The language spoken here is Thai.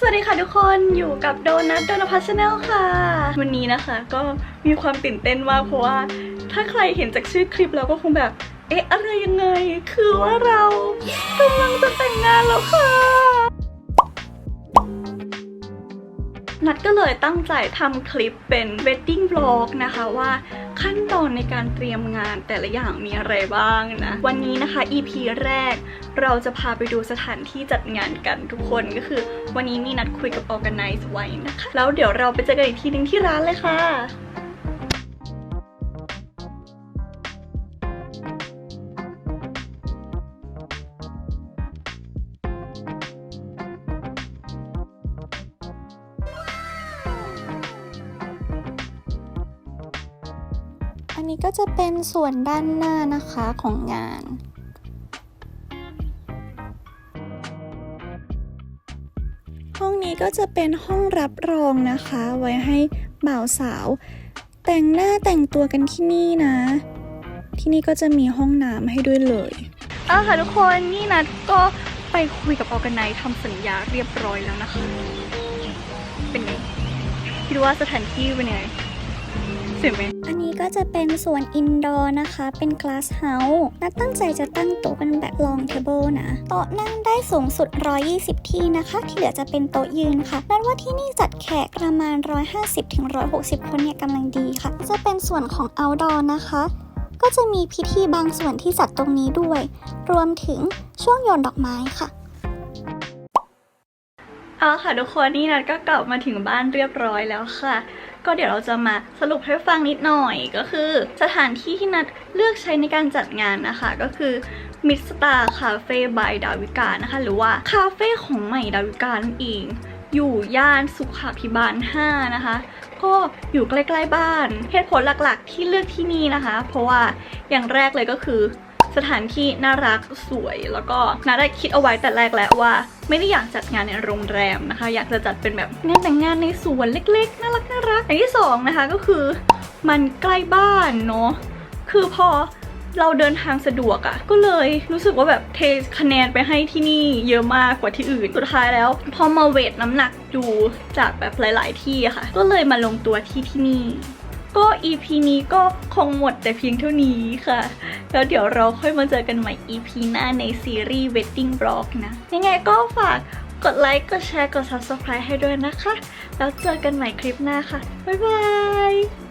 สวัสดีค่ะทุกคนอยู่กับโดนัทโดนัพัชแนลค่ะ วันนี้นะคะก็มีความตื่นเต้นมากเพราะว่า ถ้าใครเห็นจากชื่อคลิปแล้วก็คงแบบ เอ๊ะ อะไรยังไง คือว่าเรากำลังจะแต่งงานแล้วค่ะ นัดก็เลยตั้งใจทำคลิปเป็น wedding vlog นะคะว่าขั้นตอนในการเตรียมงานแต่ละอย่างมีอะไรบ้างนะ วันนี้นะคะ EP แรก เราจะพาไปดูสถานที่จัดงานกันทุกคนก็คือ วันนี้มีนัดคุยกับ organize ไว้นะคะ แล้วเดี๋ยวเราไปเจอกันอีกทีนึงที่ร้านเลยค่ะ อันนี้ก็จะเป็นส่วนด้านหน้านะคะของงานห้องนี้ก็จะเป็นห้องรับรองนะคะ ไว้ให้บ่าวสาว แต่งหน้าแต่งตัวกันที่นี่นะ ที่นี่ก็จะมีห้องน้ำให้ด้วยเลยเอาค่ะทุกคนนี่นัดก็ไปคุยกับ organize ทำสัญญาเรียบร้อยแล้วนะคะ เป็นไงคิดว่าสถานที่เป็นยังไง สวยไหมอันนี้ก็จะเป็นส่วนอินดอร์นะคะ เป็น glass house นัดตั้งใจจะตั้งโต๊ะเป็นแบบ long table นะ โต๊ะนั่งได้สูงสุด 120 ที่นะคะ ที่เหลือจะเป็นโต๊ะยืนค่ะนัดว่าที่นี่จัดแขกประมาณ 150-160 คนเนี่ยกำลังดีค่ะ จะเป็นส่วนของ outdoor นะคะก็จะมีพิธีบางส่วนที่จัดตรงนี้ด้วย รวมถึงช่วงโยนดอกไม้ค่ะ เอาค่ะทุกคนนี่นัดก็กลับมาถึงบ้านเรียบร้อยแล้วค่ะ ก็เดี๋ยวเราจะมาสรุปให้ฟังนิดหน่อยก็คือ สถานที่ที่นัดเลือกใช้ในการจัดงานนะคะ ก็คือมิสตาคาเฟ่บายดาวิกานะคะ หรือว่าคาเฟ่ของใหม่ดาวิกานั่นเอง อยู่ย่านสุขาพิบาล 5 นะคะ ก็อยู่ใกล้ๆบ้านเหตุผลหลักๆ ที่เลือกที่นี่นะคะ เพราะว่าอย่างแรกเลยก็คือ สถานที่น่ารักสวย แล้วก็นาได้คิดเอาไว้แต่แรกแล้วว่า ไม่ได้อยากจัดงานในโรงแรมนะคะ อยากจะจัดเป็นแบบงานแต่งงานในสวนเล็กๆน่ารักน่ารักอย่างที่สองนะคะก็คือมันใกล้บ้านเนาะคือพอเราเดินทางสะดวกอะ่ะก็เลยรู้สึกว่าแบบเทคะแนนไปให้ที่นี่เยอะมากกว่าที่อื่น สุดท้ายแล้ว พอมาเวทน้ำหนักดูจากแบบหลาย ๆ ที่อะค่ะ ก็เลยมาลงตัวที่ที่นี่ ก็ EP นี้ก็คงหมดแต่เพียงเท่านี้ค่ะ แล้วเดี๋ยวเราค่อยมาเจอกันใหม่ EP หน้าในซีรีส์ Wedding blog นะ ยังไงก็ฝากกดไลค์ กดแชร์ กด Subscribe ให้ด้วยนะคะ แล้วเจอกันใหม่คลิปหน้าค่ะ บ๊ายบาย